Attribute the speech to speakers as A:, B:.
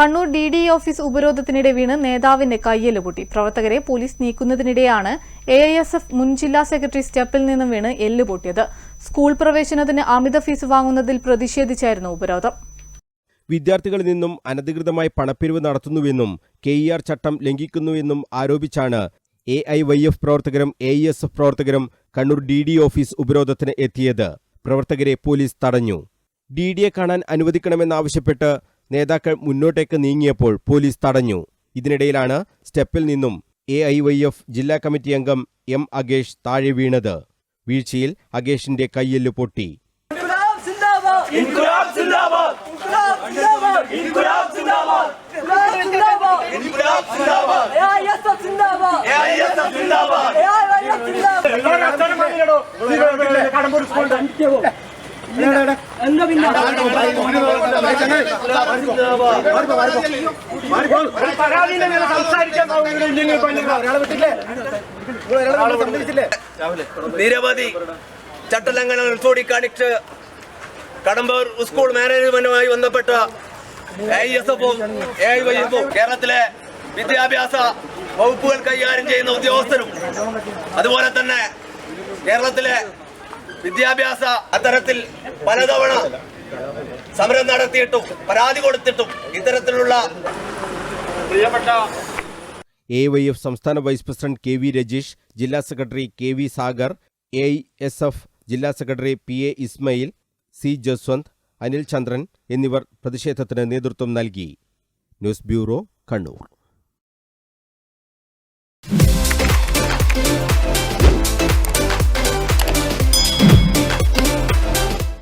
A: Kannur D D office ഉപരോധത്തിനിടെ വീണ് നേതാവിന്റെ കയ്യെല്ല് പൊട്ടി. പ്രവർത്തകരെ പോലീസ് നീക്കുന്നതിനിടെയാണ് എ ഐ എസ് എഫ് മുൻ ജില്ലാ സെക്രട്ടറി സ്റ്റെപ്പിൽ നിന്നും വീണ് എല്ല് പൊട്ടിയത്. സ്കൂൾ പ്രവേശനത്തിന് അമിത ഫീസ് വാങ്ങുന്നതിൽ പ്രതിഷേധിച്ചായിരുന്നു ഉപരോധം.
B: വിദ്യാർത്ഥികളിൽ നിന്നും അനധികൃതമായി പണപ്പിരിവ് നടത്തുന്നുവെന്നും കെ ഇ ആർ ചട്ടം ലംഘിക്കുന്നുവെന്നും ആരോപിച്ചാണ് എ ഐ വൈ എഫ് പ്രവർത്തകരും എ ഇ എസ് എഫ് പ്രവർത്തകരും കണ്ണൂർ ഡി ഡി ഓഫീസ് ഉപരോധത്തിന് എത്തിയത്. പ്രവർത്തകരെ പോലീസ് തടഞ്ഞു. ഡി ഡിയെ കാണാൻ അനുവദിക്കണമെന്നാവശ്യപ്പെട്ട് നേതാക്കൾ മുന്നോട്ടേക്ക് നീങ്ങിയപ്പോൾ പോലീസ് തടഞ്ഞു. ഇതിനിടയിലാണ് സ്റ്റെപ്പിൽ നിന്നും എ ഐ വൈ എഫ് ജില്ലാ കമ്മിറ്റി അംഗം എം അഗേഷ് താഴെ വീണത്. വീഴ്ചയിൽ അഗേഷിന്റെ കയ്യെല്ല് പൊട്ടി.
C: സിന്ദാബാദ്. സംസാരിക്കാൻ നിരവധി ചട്ടലംഘനങ്ങൾ ചൂണ്ടിക്കാണിച്ച് കടമ്പൂർ സ്കൂൾ മാനേജ്മെന്റുമായി ബന്ധപ്പെട്ട ഐ എസ് എഫും എ വൈ എഫും കേരളത്തിലെ വിദ്യാഭ്യാസ വകുപ്പുകൾ കൈകാര്യം ചെയ്യുന്ന ഉദ്യോഗസ്ഥരും അതുപോലെ തന്നെ കേരളത്തിലെ വിദ്യാഭ്യാസ അത്തരത്തിൽ പലതവണ സമരം നടത്തിയിട്ടും പരാതി കൊടുത്തിട്ടും ഇത്തരത്തിലുള്ള പ്രിയപ്പെട്ട
B: എ വൈ എഫ് സംസ്ഥാന vice president K V Rajeesh ജില്ലാ secretary K V Sagar A S F ജില്ലാ secretary P A Ismail C Jaswanth Anil Chandran എന്നിവർ പ്രതിഷേധത്തിന് നേതൃത്വം നൽകി. News bureau Kannur.